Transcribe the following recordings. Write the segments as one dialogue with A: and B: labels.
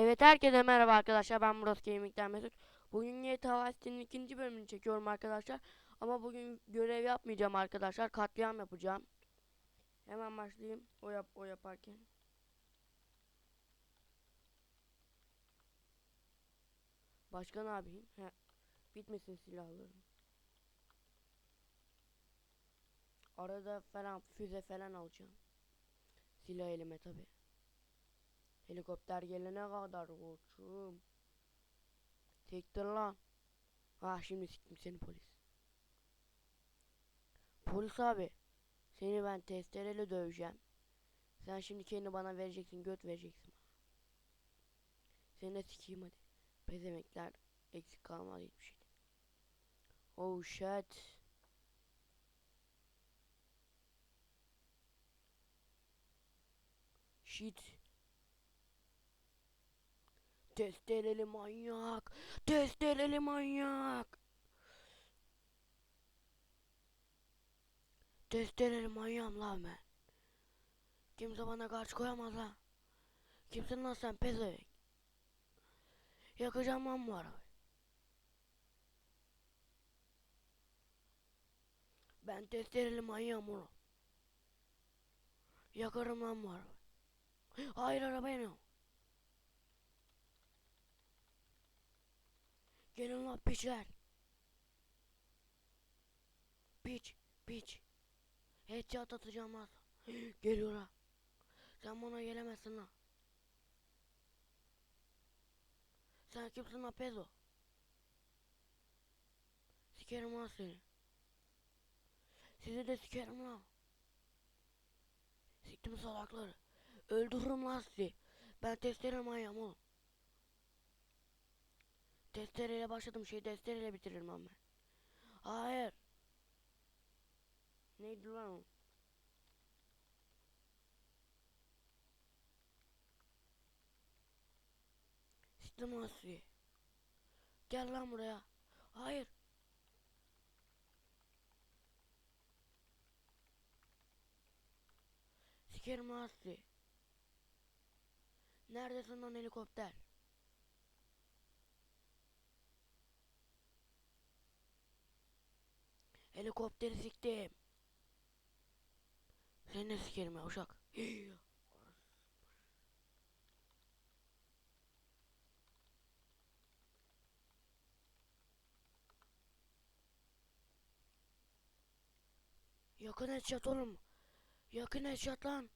A: Evet herkese merhaba arkadaşlar ben Murat Gaming'den Mesut. Bugün GTA Vice'nin ikinci bölümünü çekiyorum arkadaşlar. Ama bugün görev yapmayacağım arkadaşlar. Katliam yapacağım. Hemen başlayayım o yap o yaparken. Başka ne yapayım? He, bitmesin silahlarım. Arada falan füze falan alacağım. Silah elime tabi. Helikopter gelene kadar koçum. Tektir lan. Ha şimdi siktim seni polis. Polis abi. Seni ben testereyle döveceğim. Sen şimdi kendini bana vereceksin göt vereceksin. Seni de sikeyim hadi. Pezemekler eksik kalmadı hiçbir şey. Oh shit. Shit. Testereli manyak. Testereli manyak. Testereli manyağım lan ben. Kimse bana karşı koyamaz lan. Kimsin lan sen pezevenk? Yakacağım lan bu arabayı. Ben testereli manyağım oğlum. Yakarım lan bu arabayı. Hayır araba yanıyor. Gelin lan piçler. Piç, piç. Headshot atacağım lan. Geliyor ha. Sen bana gelemezsin lan. Sen kimsin lan pezo? Sikerim lan seni. Sizi de sikerim lan. Siktim salakları. Öldürürüm lan sizi. Ben testere manyağım oğlum. Testereyle başladım şey testereyle bitiririm ben. Hayır. Neydi lan o? Lan sizi. Gel lan buraya. Hayır. Sikerim sizi. Neredesin lan helikopter? Helikopteri siktim. Seni de sikerim ya uşak. Yakın headshot oğlum. Yakın headshot lan.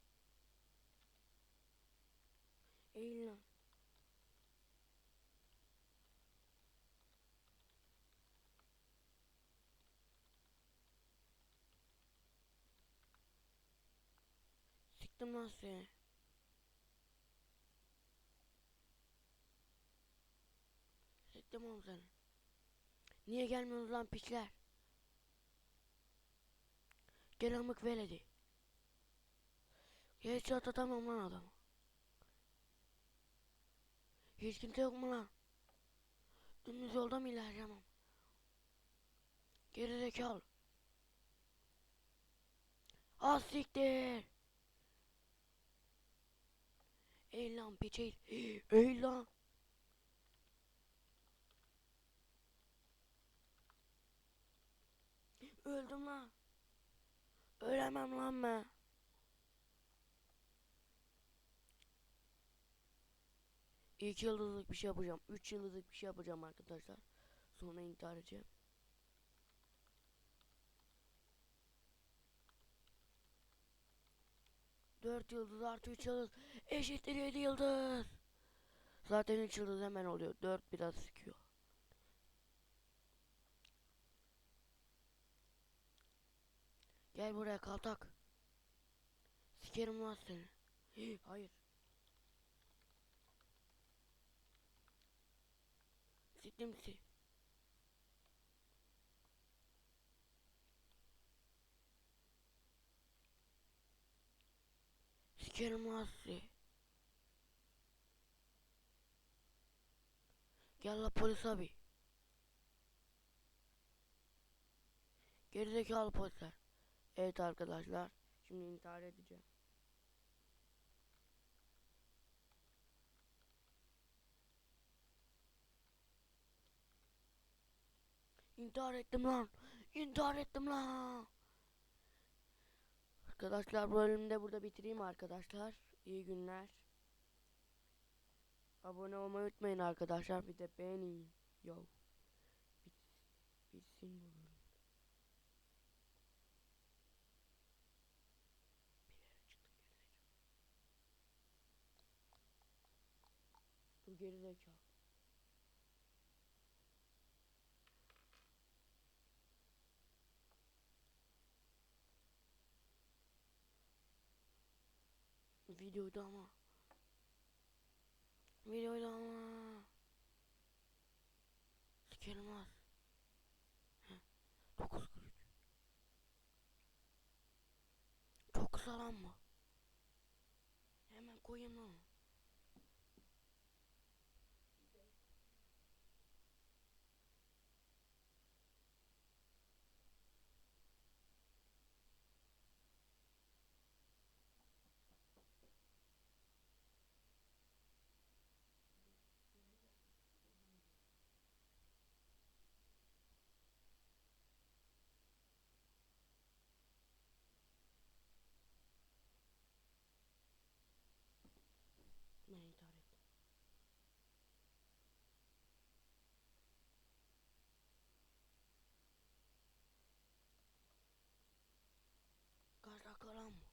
A: Eğil lan. Siktim lan seni. Siktim. Niye gelmiyorsunuz lan piçler? Gel amık veledi. Hiç atamam lan adamı. Hiç kimse yok mu lan? Dümdüz yolda mı ilerleyemem? Geri zekalı. Az siktir. Ey lan piç ey. Ey lan. Öldüm lan. Ölemem lan ben. İki yıldızlık bir şey yapacağım. Üç yıldızlık bir şey yapacağım arkadaşlar. Sonra intihar edeceğim. Dört yıldız artı üç yıldız eşittir yedi yıldız. Zaten üç yıldız hemen oluyor. Dört biraz sıkıyor. Gel buraya kaltak. Sikerim lan seni. Hii, Hayır. Siktim si. sikerim Asi. Gel la polis abi. Gerizekalı polisler. Evet arkadaşlar. Şimdi intihar edeceğim. İntihar ettim lan. İntihar ettim lan. Arkadaşlar bu bölümü de burada bitireyim arkadaşlar. İyi günler. Abone olmayı unutmayın arkadaşlar. Bir de beğenin. Yo. Bit, bitsin bu bölüm. Bu geri Videoda ama. Videoda ama. Sikerim az. Heh, 9.43. Çok kısa lan bu. Hemen koyayım lan. Ben intihar ettim. Kaç dakika lan bu?